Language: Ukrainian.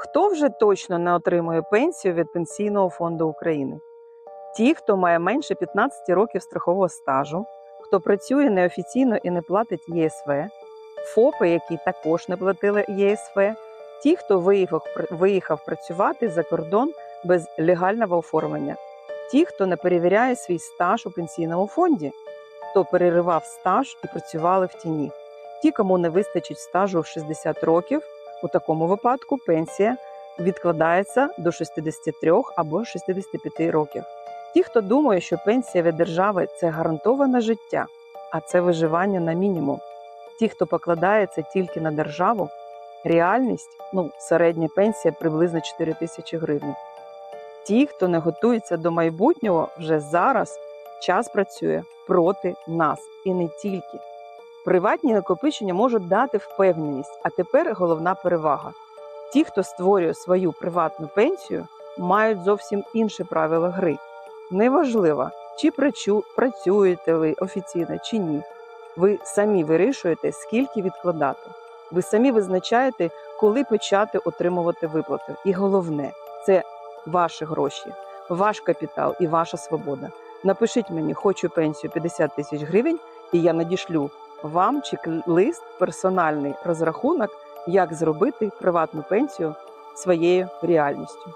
Хто вже точно не отримує пенсію від Пенсійного фонду України? Ті, хто має менше 15 років страхового стажу, хто працює неофіційно і не платить ЄСВ, ФОПи, які також не платили ЄСВ, ті, хто виїхав, виїхав працювати за кордон без легального оформлення, ті, хто не перевіряє свій стаж у пенсійному фонді, хто переривав стаж і працювали в тіні, ті, кому не вистачить стажу в 60 років. У такому випадку пенсія відкладається до 63 або 65 років. Ті, хто думає, що пенсія від держави це гарантоване життя, а це виживання на мінімум. Ті, хто покладається тільки на державу, реальність ну, середня пенсія приблизно 4 тисячі гривень. Ті, хто не готується до майбутнього, вже зараз час працює проти нас і не тільки. Приватні накопичення можуть дати впевненість, а тепер головна перевага. Ті, хто створює свою приватну пенсію, мають зовсім інші правила гри. Неважливо, чи працюєте ви офіційно чи ні. Ви самі вирішуєте, скільки відкладати. Ви самі визначаєте, коли почати отримувати виплати. І головне це ваші гроші, ваш капітал і ваша свобода. Напишіть мені, хочу пенсію 50 тисяч гривень, і я надішлю вам чек-лист, персональний розрахунок, як зробити приватну пенсію своєю реальністю.